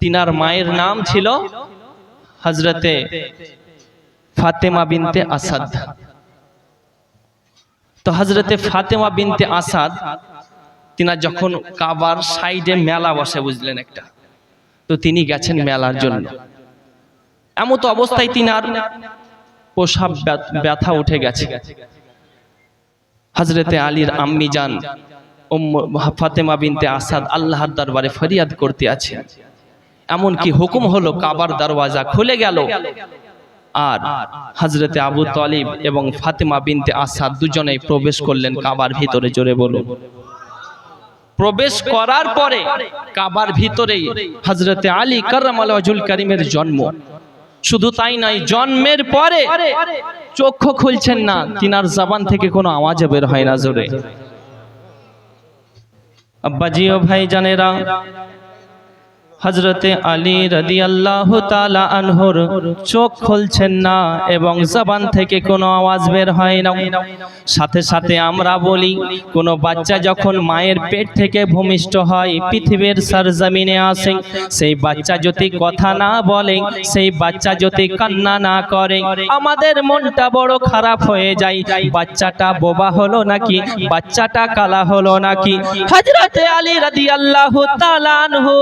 তিনার মায়ের নাম ছিল হজরতে ফাতেমা বিনতে আসাদ। তো হজরতে ফাতেমা বিনতে আসাদ তিনা যখন কাবার সাইডে মেলা বসে বুঝলেন একটা, তো তিনি গেছেন মেলার জন্য। এমত অবস্থায় তিনার ব্যথ- ব্যথা উঠে গেছে। হজরতে আলীর আম্মি যান ফাতেমা বিনতে আসাদ আল্লাহর দরবারে ফরিয়াদ করতে আছে। এমন কি হুকুম হলো কাবার দরওয়াজা খুলে গেল। আর হজরতে আবু তালিব এবং ফাতেমা বিনতে আসাদ দুজনেই প্রবেশ করলেন কাবার ভিতরে জোরে বলুন। প্রবেশ করার পরে কাবার ভিতরেই হজরতে আলী কার্রাম আলাজুল করিমের জন্ম। শুধু তাই নয়, জন্মের পরে চক্ষু খুলছেন না, তিনার জবান থেকে কোনো আওয়াজ বের হয় না জোরে। আব্বাজি ও ভাই জানেরা হজরতে আলী রদি আল্লাহ তালা আনহর চোখ খুলছেন না এবং জবান থেকে কোনো আওয়াজ বের হয় না। সাথে সাথে আমরা বলি, কোনো বাচ্চা যখন মায়ের পেট থেকে ভূমিষ্ঠ হয়, পৃথিবীর সরজমিনে আসে, সেই বাচ্চা যদি কথা না বলে, সেই বাচ্চা যদি কান্না না করে, আমাদের মনটা বড় খারাপ হয়ে যায়। বাচ্চাটা বোবা হলো নাকি, বাচ্চাটা কালা হলো নাকি? হজরতে আলী রাদি আল্লাহ তালা আনহু,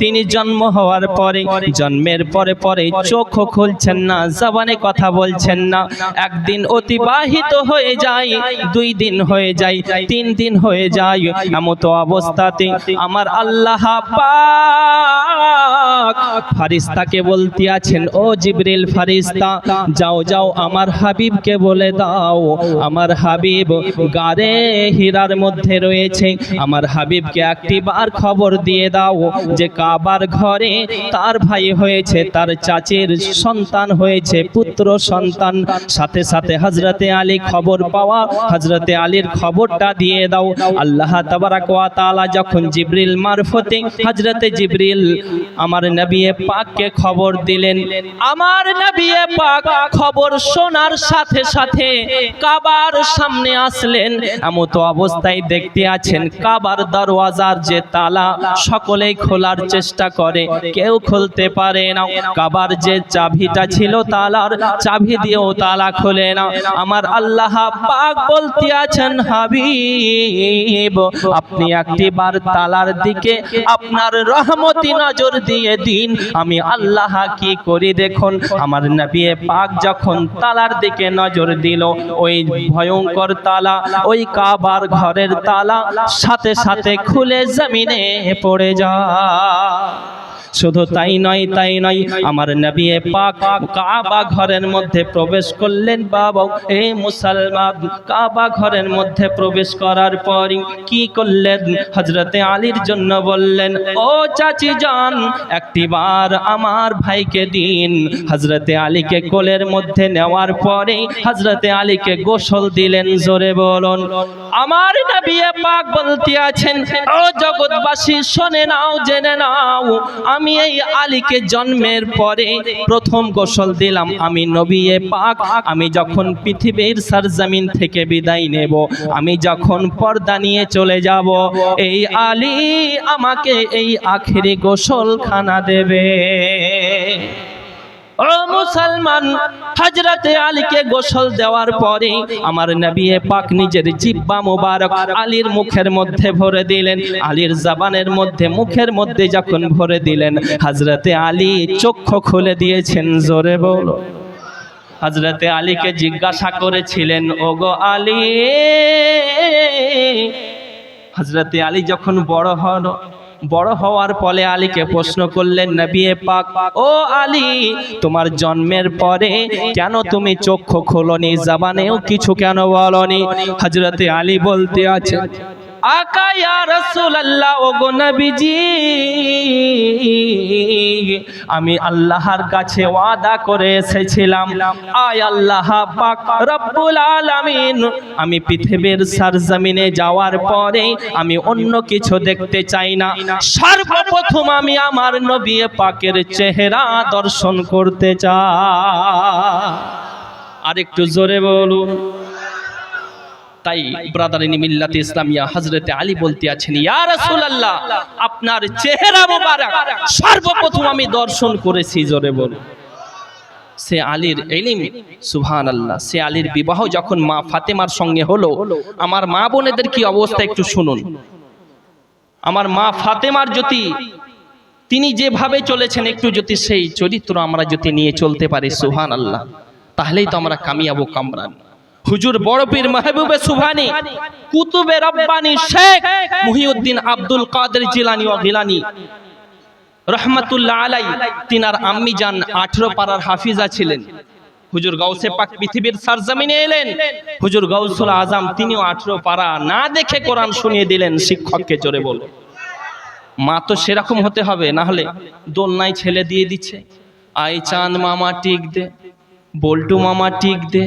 তিনি জন্ম হওয়ার পরে, জন্মের পরে পরে চোখ খুলছেন না, জবানে কথা বলছেন না। একদিন অতিবাহিত হয়ে যায়, দুই দিন হয়ে যায়, তিন দিন হয়ে যায়, এমতো অবস্থাতে আমার আল্লাহ ফারিস্তাকে বলতে আছেন ও জিবরিল ফারিস্তা যাও যাও, আমার হাবিবকে বলে দাও। আমার হাবিব গারে হীরার মধ্যে রয়েছে। আমার হাবিবকে একটি বার খবর দিয়ে দাও যে কাবার ঘরে তার ভাই হয়েছে, তার চাচির সন্তান হয়েছে, পুত্র সন্তান। সাথে সাথে হজরতে আলী খবর পাওয়া হজরতে আলীর খবরটা দিয়ে দাও। আল্লাহ তাবারাক ওয়া তাআলা যখন জিবরিল মারফতে হজরতে জিবরিল আমার নবী পাককে খবর দিলেন। আমার নবী পাক খবর শোনার সাথে সাথে কাবার সামনে আসলেন। এমত অবস্থায় দেখতে আছেন কাবার দরওয়াজার যে তালা সকলেই খোলার চেষ্টা করে, কেউ খুলতে পারে না। কাবার যে চাবিটা ছিল তালার চাবি দিয়েও তালা খোলে না। আমার আল্লাহ পাক বলতে আছেন, হাবিব, আপনি একটি বার তালার দিকে আপনার রহমতি নজর দিয়ে দিন আমি আল্লাহ কি করি দেখুন? আমার নবী পাক যখন তালার দিকে নজর দিল, ওই ভয়ঙ্কর তালা, ওই কাবার ঘরের তালা সাথে সাথে খুলে জমিনে পড়ে যায়। শুধু তাই নয় তাই নয়, আমার নবী পাক কাবা ঘরের মধ্যে প্রবেশ করলেন বাবা। এই মুসলমান, কাবা ঘরের মধ্যে প্রবেশ করার পরই কি করলেন? হজরতে আলীর জন্য বললেন, ও চাচি যান একটিবার আমার ভাইকে দিন। হজরতে আলীকে কোলের মধ্যে নেওয়ার পরে হজরতে আলীকে গোসল দিলেন, জোরে বলুন। আমার নবী পাক বলতে আছেন, ও জগৎবাসী, শোনে নাও, জেনে নাও আমি এই আলীকে জন্মের পরে প্রথম গোসল দিলাম। আমি নবিয়ে পাক, আমি যখন পৃথিবীর সরজমিন থেকে বিদায় নেব, আমি যখন পর্দা নিয়ে চলে যাব, এই আলী আমাকে এই আখেরি গোসল খানা দেবে। ও মুসলমান হজরতে আলীকে গোসল দেওয়ার পরে আমার নবী পাক নিজের জিব্বা মুবারক আলীর মুখের মধ্যে ভরে দিলেন। আলীর জবানের মধ্যে, মুখের মধ্যে যখন ভরে দিলেন হজরতে আলী চক্ষু খুলে দিয়েছেন, জোরে বলো। হজরতে আলীকে জিজ্ঞাসা করেছিলেন, ওগো আলী হজরতে আলী যখন বড় হন বড় হওয়ার ফলে আলীকে প্রশ্ন করলেন, নবী পাক, ও আলী, তোমার জন্মের পরে কেন তুমি চক্ষু খোলনি? জাবানেও কিছু কেন বলনি? হজরতে আলী বলতে আছে আকা ইয়া রাসূলুল্লাহ, ওগো নবীজি, আমি আল্লাহর কাছে ওয়াদা করে এসেছিলাম। আয় আল্লাহ পাক রব্বুল আলামিন, আমি পৃথিবীর সরজমিনে যাওয়ার পরে আমি অন্য কিছু দেখতে চাই না। সর্বপ্রথম আমি আমার নবী পাকের চেহারা দর্শন করতে চাই। আর একটু জোরে বলুন। তাই ব্রাদারিনী মিল্লাতে ইসলামিয়া হজরতে আলী বলতে আছেন ইয়া রাসূলুল্লাহ আপনি আপনার চেহারা মোবারক, সর্বপ্রথম আমি দর্শন করেছি জোরে বল। সে আলীর এলিম সুবহান আল্লাহ সে আলীর বিবাহ যখন মা ফাতেমার সঙ্গে হলো, আমার মা বোনেদের কি অবস্থা একটু শুনুন। আমার মা ফাতেমার যদি তিনি যেভাবে চলেছেন একটু যদি সেই চরিত্র আমরা যদি নিয়ে চলতে পারি সুহান আল্লাহ তাহলেই তো আমরা কামিয়াবো কামরান। হুজুর বড় পীর মাহবুবে সুভানি কুতুবে রব্বানি শেখ মুহিউদ্দিন আব্দুল কাদের জিলানি ও গিলানি রহমাতুল্লাহ আলাই তিনার আম্মি যান আঠেরো পাড়ার হাফিজা ছিলেন। হুজুর গাউসে পাক পৃথিবীর সারজামিনে এলেন। হুজুর গাউসুল আজম তিনিও আঠেরো পাড়া না দেখে কোরআন শুনিয়ে দিলেন, শিক্ষককে জোরে বলো মা তো সেরকম হতে হবে, না হলে দোলনায় ছেলে দিয়ে দিচ্ছে। আই চাঁদ মামা টিক দে, বল্টু মামা টিক দে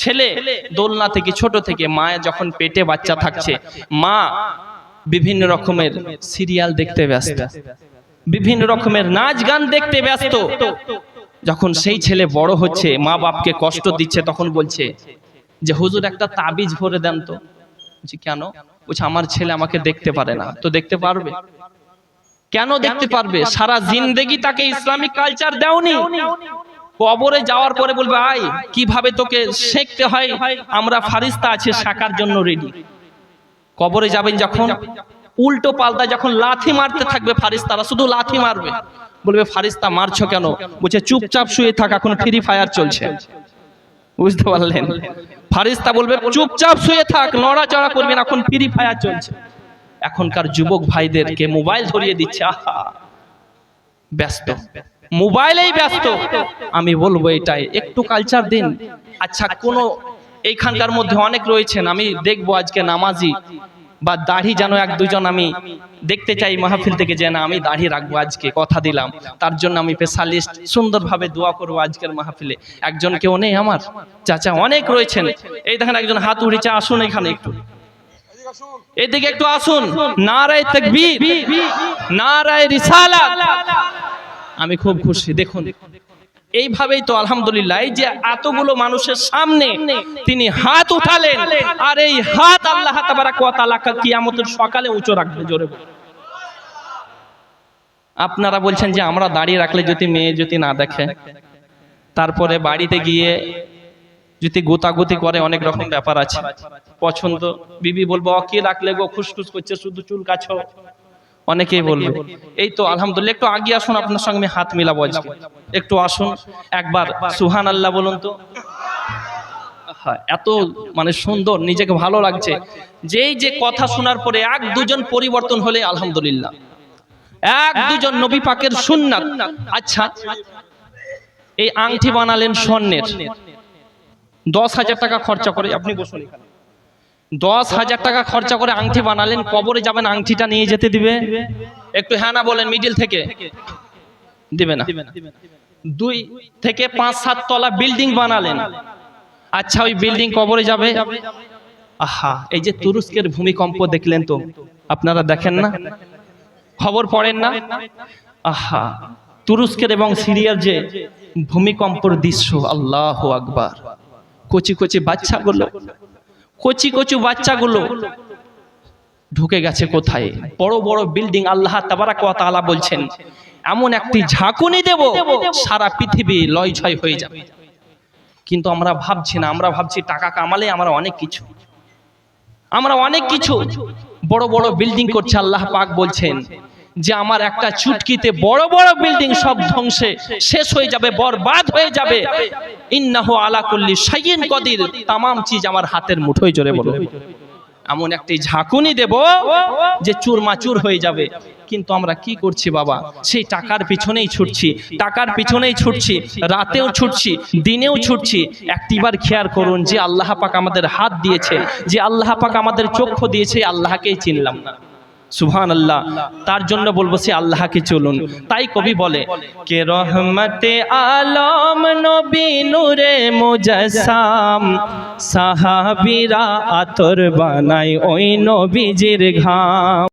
ছেলে দোলনা থেকে ছোট থেকে মা যখন পেটে বাচ্চা থাকছে, মা বিভিন্ন রকমের সিরিয়াল দেখতে ব্যস্ত, বিভিন্ন রকমের নাচ গান দেখতে ব্যস্ত। যখন সেই ছেলে বড় হচ্ছে, মা বাপকে কষ্ট দিচ্ছে, তখন বলছে যে, হুজুর, একটা তাবিজ ভরে দেন তো। বলছি, কেন? বলছে, আমার ছেলে আমাকে দেখতে পারে না। তো দেখতে পারবে? কেন দেখতে পারবে? সারা জিন্দেগি তাকে ইসলামিক কালচার দেওনি। কবরে যাওয়ার পরে বলবে, আয়, কীভাবে তোকে শেখতে হয়? আমরা ফারিস্তা আছে শাকার জন্য রেডি কবরে যাবেন যখন, উল্টো পাল্টা যখন লাথি মারতে থাকবে ফারিস্তারা, শুধু লাথি মারবে। বলবে, ফারিস্তা, মারছো কেন? বলছে, চুপচাপ শুয়ে থাক, এখন ফ্রি ফায়ার চলছে। বুঝতে পারলেন? ফারিস্তা বলবে, চুপচাপ শুয়ে থাক, নড়াচড়া করবেন এখন ফ্রি ফায়ার চলছে। এখনকার যুবক ভাইদেরকে মোবাইল ধরিয়ে দিচ্ছে, আহা! ব্যস্ত। মোবাইলেই ব্যস্ত। আমি বলব এটাই, একটু কালচার দিন। আচ্ছা কোন এইখানকার মধ্যে অনেক রয়েছেন, আমি দেখব আজকে নামাজি বা দাড়ি যেন এক দুজন আমি দেখতে চাই মাহফিল থেকে যে না আমি দাড়ি রাখব আজকে, কথা দিলাম। তার জন্য আমি স্পেশালিস্ট সুন্দরভাবে দোয়া করব আজকের মাহফিলে। একজন কেউ নেই আমার? চাচা, অনেক রয়েছেন। এই দেখেন একজন হাত উঠেছে আসুন এখানে একটু। এদিকে একটু আসুন। নারায় তাকবীর, নারায় রিসালাত। আমি খুব খুশি। দেখুন এইভাবেই তো আলহামদুলিল্লাহ যে এতগুলো মানুষের সামনে তিনি হাত উঠালেন আর এই হাত আল্লাহ কিয়ামতের সকালে উঁচু রাখবে জোরে আপনারা বলছেন যে আমরা দাঁড়িয়ে রাখলে যদি মেয়ে যদি না দেখে তারপরে বাড়িতে গিয়ে যদি গোতাগুতি করে অনেক রকম ব্যাপার আছে। পছন্দ বিবি বলব "অ, কি রাখলে গো খুসখুস করছে শুধু চুল কাছো। অনেকেই বলবে। এই তো আলহামদুলিল্লাহ একটু আগে আসুন আপনার সঙ্গে আমি হাত মিলাবো আজকে। একটু আসুন একবার সুহান আল্লাহ বলুন তো। হ্যাঁ, এত মানে সুন্দর নিজেকে ভালো লাগছে। যেই যে কথা শোনার পরে এক দুজন পরিবর্তন হলে আলহামদুলিল্লাহ। এক দুজন নবী পাকের সুন্নাত। আচ্ছা এই আংটি বানালেন স্বর্ণের। দশ হাজার টাকা খরচা করে আপনি বসুন এখানে। দশ হাজার টাকা খরচা করে আংটি বানালেন, কবরে যাবেন আংটিটা নিয়ে যেতে দিবে। একটু হ্যাঁ না বলেন মিডিল থেকে। দিবে না। দুই থেকে পাঁচ, সাত তলা বিল্ডিং বানালেন। আচ্ছা ওই বিল্ডিং কবরে যাবে। আহা, এই যে তুরস্কের ভূমিকম্প দেখলেন তো, আপনারা দেখেন না? খবর পড়েন না? আহা, তুরস্কের এবং সিরিয়ার যে ভূমিকম্পর দৃশ্য, আল্লাহ আকবার। কচি কচি বাচ্চাগুলো। কচি কচু বাচ্চাগুলো ঢুকে গেছে কোথায়? বড় বড় বিল্ডিং আল্লাহ ওয়া তাআলা বলছেন, এমন একটি ঝাঁকুনি দেব, সারা পৃথিবী লয় ছয় হয়ে যাবে। কিন্তু আমরা ভাবছি না, আমরা ভাবছি টাকা কামালে আমরা অনেক কিছু। আমরা অনেক কিছু। বড় বড় বিল্ডিং করছে আল্লাহ পাক বলছেন যে আমার একটা চুটকিতে বড় বড় বিল্ডিং সব ধ্বংসে, শেষ হয়ে যাবে, বরবাদ হয়ে যাবে। ইন্নাহ আলা কুল্লি শাইইন কদির। তামাম চিজ আমার হাতের মুঠোয় জোরে বলো। এমন একটি ঝাঁকুনি দেব যে চুরমাচুর হয়ে যাবে। কিন্তু আমরা কি করছি বাবা? সেই টাকার পিছনেই ছুটছি, টাকার পিছনেই ছুটছি, রাতেও ছুটছি, দিনেও ছুটছি। একটিবার খেয়াল করুন যে আল্লাহ পাক আমাদের হাত দিয়েছে, যে আল্লাহ পাক আমাদের চক্ষু দিয়েছে, আল্লাহকেই চিনলাম না। সুবহান আল্লাহ তার জন্য বলব সে আল্লাহকে চলুন। তাই কবি বলে কে রহমতে আলম নবী নূরে মুজাসসাম, সাহাবীরা আতর বানাই ওই নবীজির ঘাম।